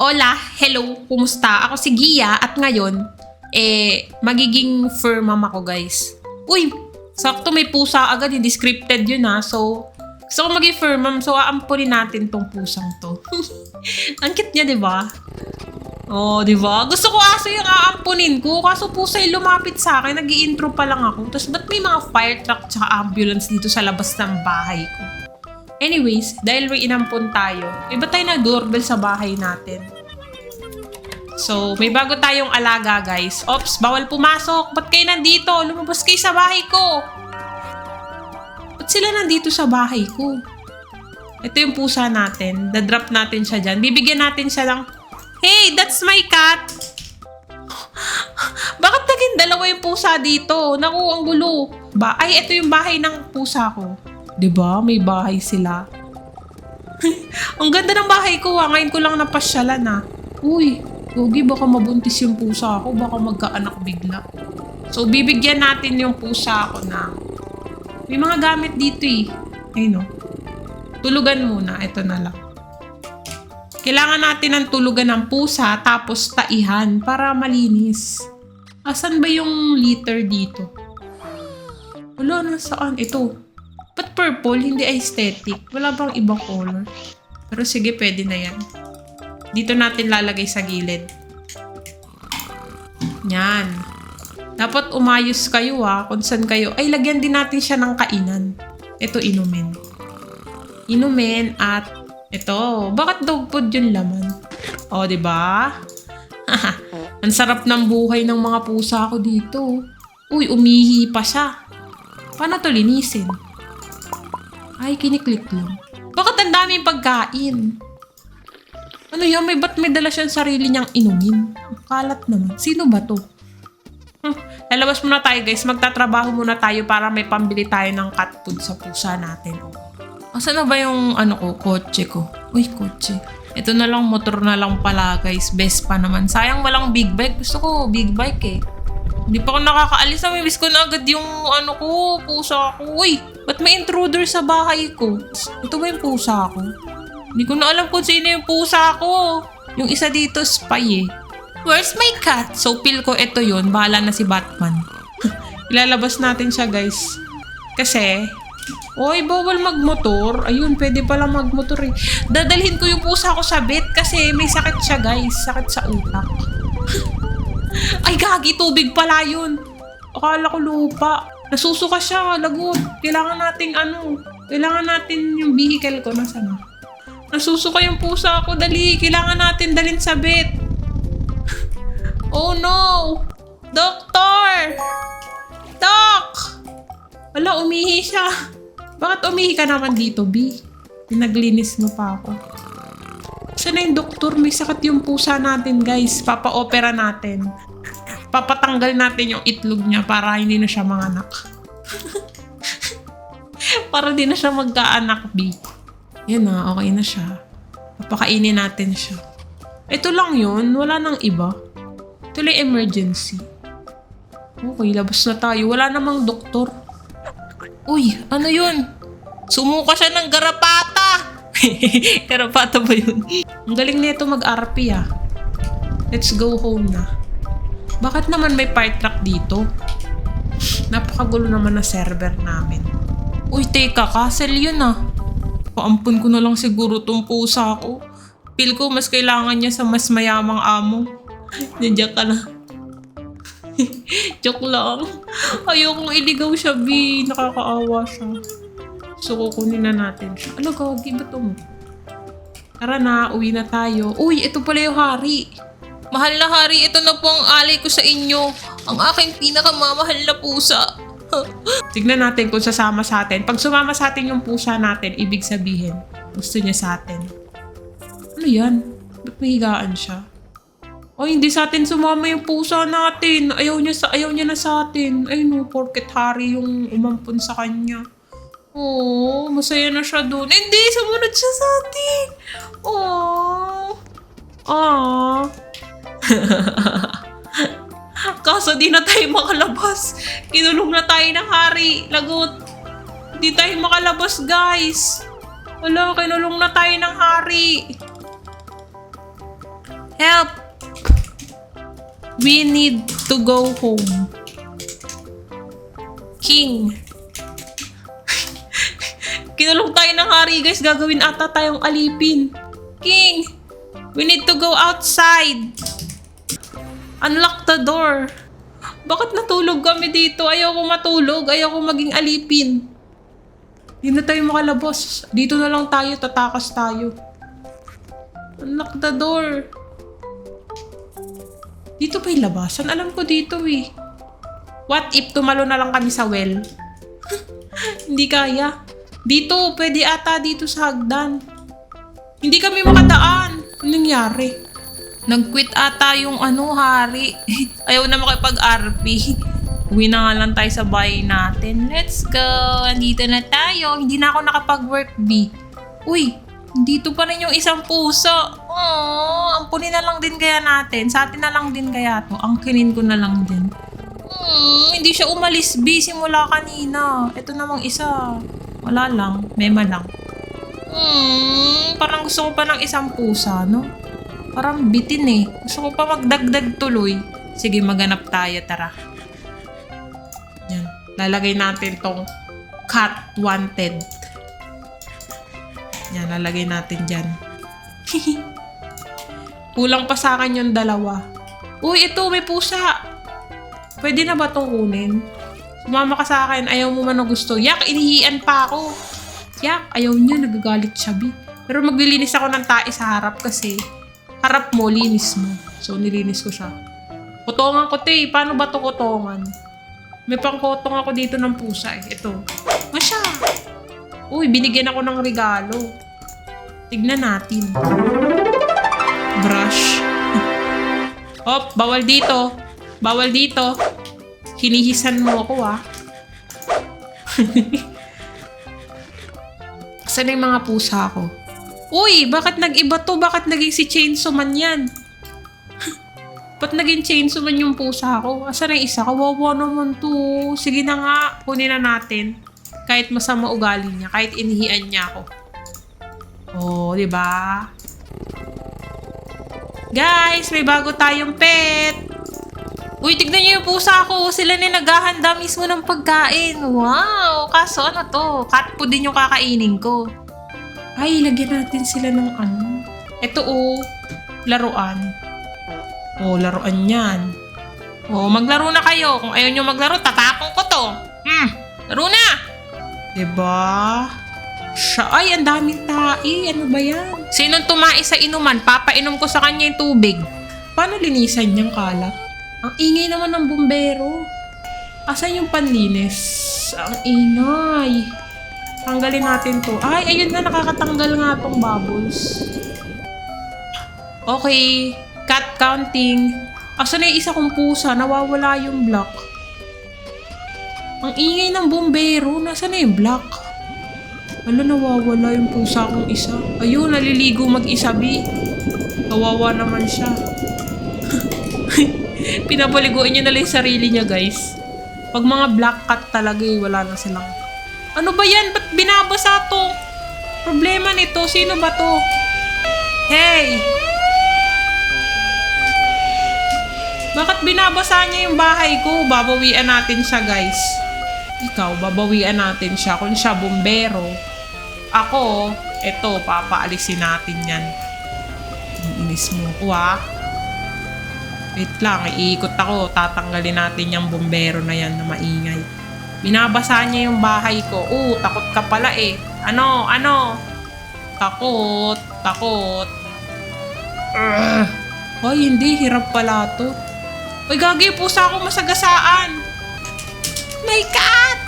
Hola, hello, kumusta? Ako si Gia at ngayon, eh, magiging fur mom ako guys. Uy, sakto may pusa agad, hindi scripted yun ha. So, gusto ko maging fur mom, so aampunin natin tong pusang to. Ang cute niya, di ba? Oh, di ba? Gusto ko aso yung aampunin ko. Kaso pusa yung lumapit sa akin. nag intro pa lang ako. Tapos ba't may mga fire truck tsaka ambulance dito sa labas ng bahay ko? Anyways, dahil may tayo, iba tayo na doorbell sa bahay natin. So, may bago tayong alaga, guys. Ops, bawal pumasok. Ba't kayo nandito? Lumabas kayo sa bahay ko. Ba't sila nandito sa bahay ko? Ito yung pusa natin. Da-drop natin siya dyan. Bibigyan natin siya ng, Hey, that's my cat! Bakit naging dalawa yung pusa dito? Naku, ang gulo. Ba Ay, ito yung bahay ng pusa ko. 'Di ba? May bahay sila. ang ganda ng bahay ko ah. Ngayon ko lang napasyalan ah. Uy, Gogi, baka mabuntis yung pusa ko. Baka magkaanak bigla. So, bibigyan natin yung pusa ko na may mga gamit dito eh. Ayun oh. Tulugan muna. Ito na lang. Kailangan natin ng tulugan ng pusa tapos taihan para malinis. Asan ba yung liter dito? Wala, nasaan? Ito. Ba't purple? Hindi aesthetic. Wala bang ibang color? Pero sige, pwede na yan. Dito natin lalagay sa gilid. Yan. Dapat umayos kayo ha, kung saan kayo. Ay, lagyan din natin siya ng kainan. Ito, inumin. Inumin at ito. Bakit dog food yung laman? O, di ba? Ang sarap ng buhay ng mga pusa ko dito. Uy, umihi pa siya. Paano to linisin? Ay, kiniklik lang. Bakit ang daming pagkain? Ano yan? May ba't may dala siyang sarili niyang inumin? Kalat naman. Sino ba to? Hmm, lalabas muna tayo guys. Magtatrabaho muna tayo para may pambili tayo ng cat food sa pusa natin. Asa na ba yung ano ko, kotse ko? Uy, kotse. Ito na lang, motor na lang pala guys. Best pa naman. Sayang walang big bike. Gusto ko big bike eh. Hindi pa ako nakakaalis. Namimiss ko na agad yung ano ko, pusa ko. Uy, ba't may intruder sa bahay ko? Ito ba yung pusa ko? Hindi ko na alam kung sino yung pusa ko. Yung isa dito, spy eh. Where's my cat? So, feel ko ito yon Bahala na si Batman. Ilalabas natin siya, guys. Kasi, Oy, bawal magmotor. Ayun, pwede pala magmotor eh. Dadalhin ko yung pusa ko sa vet kasi may sakit siya, guys. Sakit sa utak. Ay, gagi, tubig pala yun. Akala ko lupa. Nasusuka siya, lagot. Kailangan nating ano, kailangan natin yung vehicle ko. Nasaan na? Nasusuka yung pusa ko, dali. Kailangan natin dalhin sa vet. Oh no! Doktor! Doc! Wala, umihi siya. Bakit umihi ka naman dito, B? Pinaglinis mo pa ako. Saan na yung doktor? May sakit yung pusa natin, guys. Papa-opera natin. Papatanggal natin yung itlog niya para hindi na siya manganak. para di na siya magkaanak, B. Yan na, okay na siya. Papakainin natin siya. Ito lang yun. Wala nang iba. Ito lang emergency. Okay, labas na tayo. Wala namang doktor. Uy, ano yun? Sumuka siya ng garapata! garapata ba yun? Ang galing nito mag-RP ah. Let's go home na. Bakit naman may fire truck dito? Napakagulo naman na server namin. Uy, teka, castle yun ah. Paampun ko na lang siguro tong pusa ko. Feel ko mas kailangan niya sa mas mayamang amo. Nandiyan ka na. Joke lang. Ayokong iligaw siya, B. Nakakaawa siya. So, kukunin na natin siya. Ano, gagi ba ito mo? Tara na, uwi na tayo. Uy, ito pala yung hari. Mahal na hari, ito na po ang alay ko sa inyo. Ang aking pinakamamahal na pusa. Tignan natin kung sasama sa atin. Pag sumama sa atin yung pusa natin, ibig sabihin, gusto niya sa atin. Ano yan? Ba't may higaan siya? O hindi sa atin sumama yung pusa natin. Ayaw niya, sa, ayaw niya na sa atin. Ay no, porket hari yung umampun sa kanya. Oo, masaya na siya doon. Hindi, sumunod siya sa atin. Oo. Ah. Kaso di na tayo makalabas. Kinulong na tayo ng hari. Lagot. Di tayo makalabas, guys. Wala, kinulong na tayo ng hari. Help! We need to go home. King. Kinulong tayo ng hari guys. Gagawin ata tayong alipin. King! We need to go outside. Unlock the door. Bakit natulog kami dito? Ayoko matulog. Ayoko maging alipin. Hindi na tayo makalabas. Dito na lang tayo. Tatakas tayo. Unlock the door. Dito ba yung labasan? Alam ko dito eh. What if tumalo na lang kami sa well? Hindi kaya. Dito, pwede ata dito sa hagdan. Hindi kami makadaan. Anong nangyari? Nag-quit ata yung ano, hari. Ayaw na makipag-RP. Uwi na nga lang tayo sa bahay natin. Let's go! Andito na tayo. Hindi na ako nakapag-work, B. Uy, dito pa rin yung isang puso. Oh, ampunin na lang din kaya natin. Sa atin na lang din kaya to. Angkinin ko na lang din. Hmm, hindi siya umalis, B. Simula kanina. Ito namang isa. Wala lang. Mema lang. Hmm, parang gusto ko pa ng isang pusa, no? Parang bitin eh. Gusto ko pa magdagdag tuloy. Sige, maganap tayo, tara. Yan. Lalagay natin tong cat wanted. Yan, lalagay natin dyan. Kulang pa sa akin yung dalawa. Uy, ito, may pusa. Pwede na ba itong kunin? Sumama ka sa akin, ayaw mo man na gusto. Yak, inihian pa ako. Yak, ayaw niya, nagagalit siya, Bi. Pero maglilinis ako ng tae sa harap kasi harap mo, linis mo. So, nilinis ko siya. Kutongan ko, te. Paano ba to kutongan? May pangkotong ako dito ng pusa eh. Ito. Masya. Uy, binigyan ako ng regalo. Tignan natin. Brush. Hop, bawal dito. Bawal dito. Hinihisan mo ako ah. Saan na yung mga pusa ko? Uy, bakit nag-iba to? Bakit naging si Chainsaw Man yan? Ba't naging Chainsaw Man yung pusa ko? Asan na isa? Kawawa naman to. Sige na nga, kunin na natin. Kahit masama ugali niya, kahit inihian niya ako. Oh, di ba? Guys, may bago tayong pet. Uy, tignan niyo yung pusa ko. Sila na naghahanda mismo ng pagkain. Wow! Kaso ano to? Cat food din yung kakainin ko. Ay, lagyan natin sila ng ano. Ito oh, laruan. Oh, laruan yan. Oh, maglaro na kayo. Kung ayaw nyo maglaro, tatapon ko to. Hmm, laro na! 'Di ba? Siya, ay, ang daming tae. Ano ba yan? Sinong tumai sa inuman? Papainom ko sa kanya yung tubig. Paano linisan niyang kalat? Ang ingay naman ng bumbero. Asan yung panlinis? Ang ingay. Tanggalin natin to. Ay, ayun na, nakakatanggal nga tong bubbles. Okay, cat counting. Asan na yung isa kong pusa? Nawawala yung block. Ang ingay ng bumbero. Nasaan na yung block? Wala, nawawala yung pusa kong isa. Ayun, naliligo mag-isa, Bi. Kawawa naman siya. Pinapaliguan niya na lang yung sarili niya, guys. Pag mga black cat talaga eh, wala na silang... Ano ba yan? Ba't binabasa to? Problema nito, sino ba to? Hey! Bakit binabasa niya yung bahay ko? Babawian natin siya, guys. Ikaw, babawian natin siya. Kung siya bumbero, ako, eto, papaalisin natin yan. Ang inis mo ko, ah. Wait lang, iikot ako. Tatanggalin natin yung bumbero na yan na maingay. Binabasa niya yung bahay ko. Oo, takot ka pala eh. Ano, ano? Takot, takot. Ugh. Ay, hindi. Hirap pala to. Uy, gagi, pusa ako masagasaan. My cat!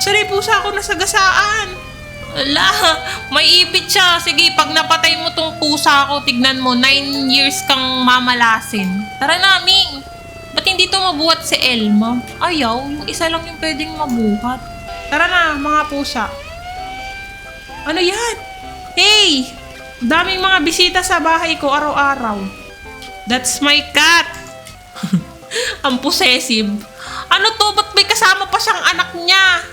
Sorry, pusa ako nasagasaan. Ala, may ipit siya. Sige, pag napatay mo tong pusa ko, tignan mo, 9 years kang mamalasin. Tara na, Ming. Ba't hindi to mabuhat si Elma? Ayaw, yung isa lang yung pwedeng mabuhat. Tara na, mga pusa. Ano yan? Hey! Daming mga bisita sa bahay ko araw-araw. That's my cat! Ang possessive. Ano to? Ba't may kasama pa siyang anak niya?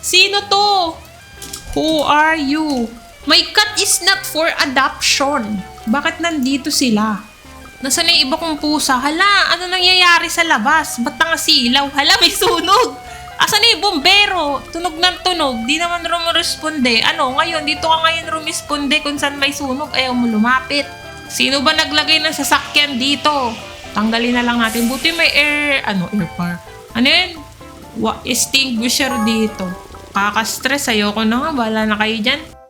Sino to? Who are you? My cat is not for adoption. Bakit nandito sila? Nasaan na yung iba kong pusa? Hala, ano nangyayari sa labas? Ba't silaw? Hala, may sunog! Asan na yung bombero? Tunog ng tunog. Di naman rumoresponde. Ano, ngayon, dito ka ngayon rumisponde kung saan may sunog. Ayaw mo lumapit. Sino ba naglagay ng sasakyan dito? Tanggalin na lang natin. Buti may air, ano, air par. Ano yun? Wa, extinguisher dito. Kaka-stress. Ayoko na nga. Bala na kayo dyan.